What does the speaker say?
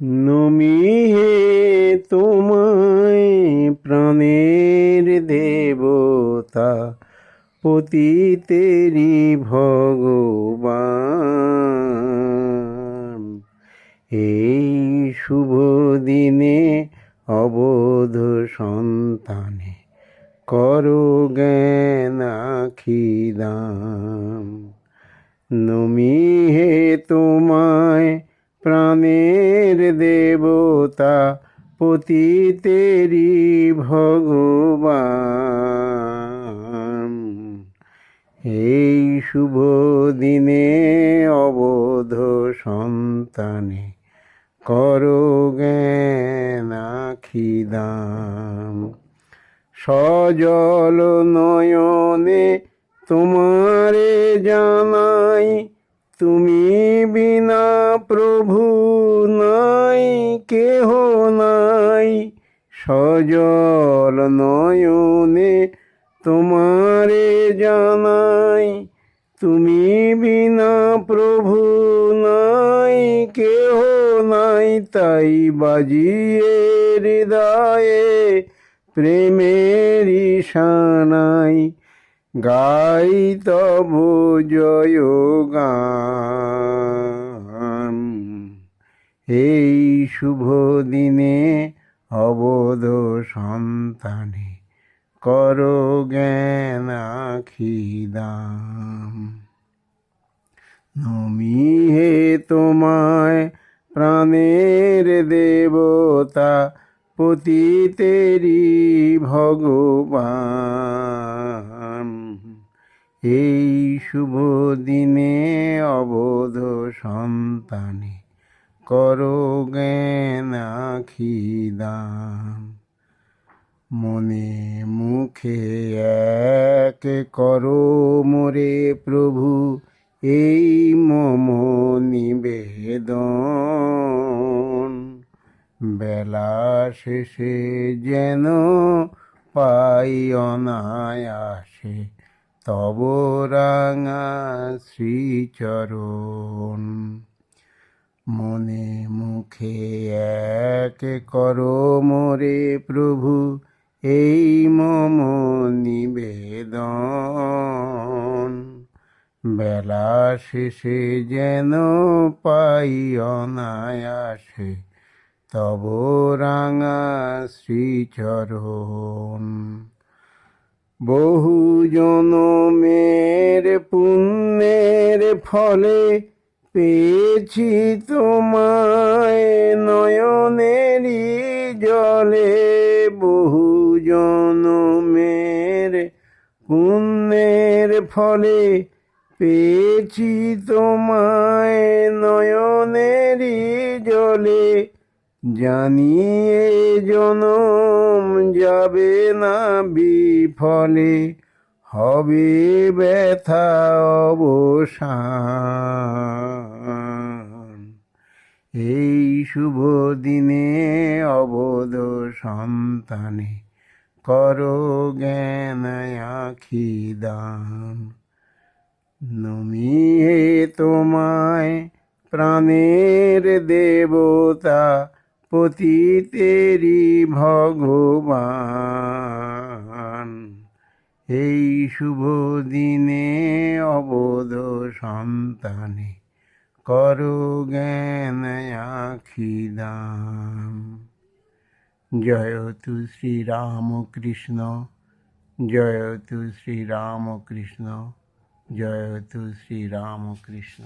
নমি হে তোমায় প্রাণের দেবতা পতিতেরি ভগবান। এই শুভ দিনে অবোধ সন্তানে করো জ্ঞান আখিদাম নমি হে তোমায় প্রাণের দেবতা পতিতেরি ভগবান। এই শুভ দিনে অবোধ সন্তানে করো জ্ঞানাখিদাম সজল নয়নে তোমারে জানাই তুমি বিনা প্রভু নাই, কেহ নাই। সজল নয়নে তোমারে জানাই, তুমি বিনা প্রভু নাই, কেহ নাই। তাই বাজিয়ে হৃদয়ে প্রেমের সানাই গাই তব জয় এই শুভ দিনে অবোধ সন্তানে করো জ্ঞান আখিদাম নমি হে তোমায় প্রাণের দেবতা পতিতেরি ভগবান। এই শুভ দিনে অবোধ সন্তানে করো জ্ঞান আখিদাম মনে মুখে এক করো মোরে প্রভু, এই মম নিবেদন। বেলা শেষে যেন পাই অনায়াসে তব রাঙা শ্রীচরণ। মনে মুখে এক করো মোরে প্রভু, এই মম নিবেদন। বেলা শেষে যেন পাই অনায়াসে তব রাঙা শ্রীচরণ। বহু জনমের পুণ্যের ফলে পেয়েছি তোমায় নয়নেরই জলে। বহু জনমের পুণ্যের ফলে পেয়েছি তোমায় নয়নেরই জলে। জানিয়ে জনম যাবে না বিফলে, হবে ব্যথা অবসান। এই শুভ দিনে অবোধ সন্তানে করো জ্ঞান আখি দান। নমিয়ে তোমায় প্রাণের দেবতা পতিতেরি ভগবান। এই শুভ দিনে অবোধ সন্তানে করো জ্ঞান আখিদাম জয় তু শ্রীরামকৃষ্ণ জয় তু শ্রীরামকৃষ্ণ জয় তু শ্রীরামকৃষ্ণ।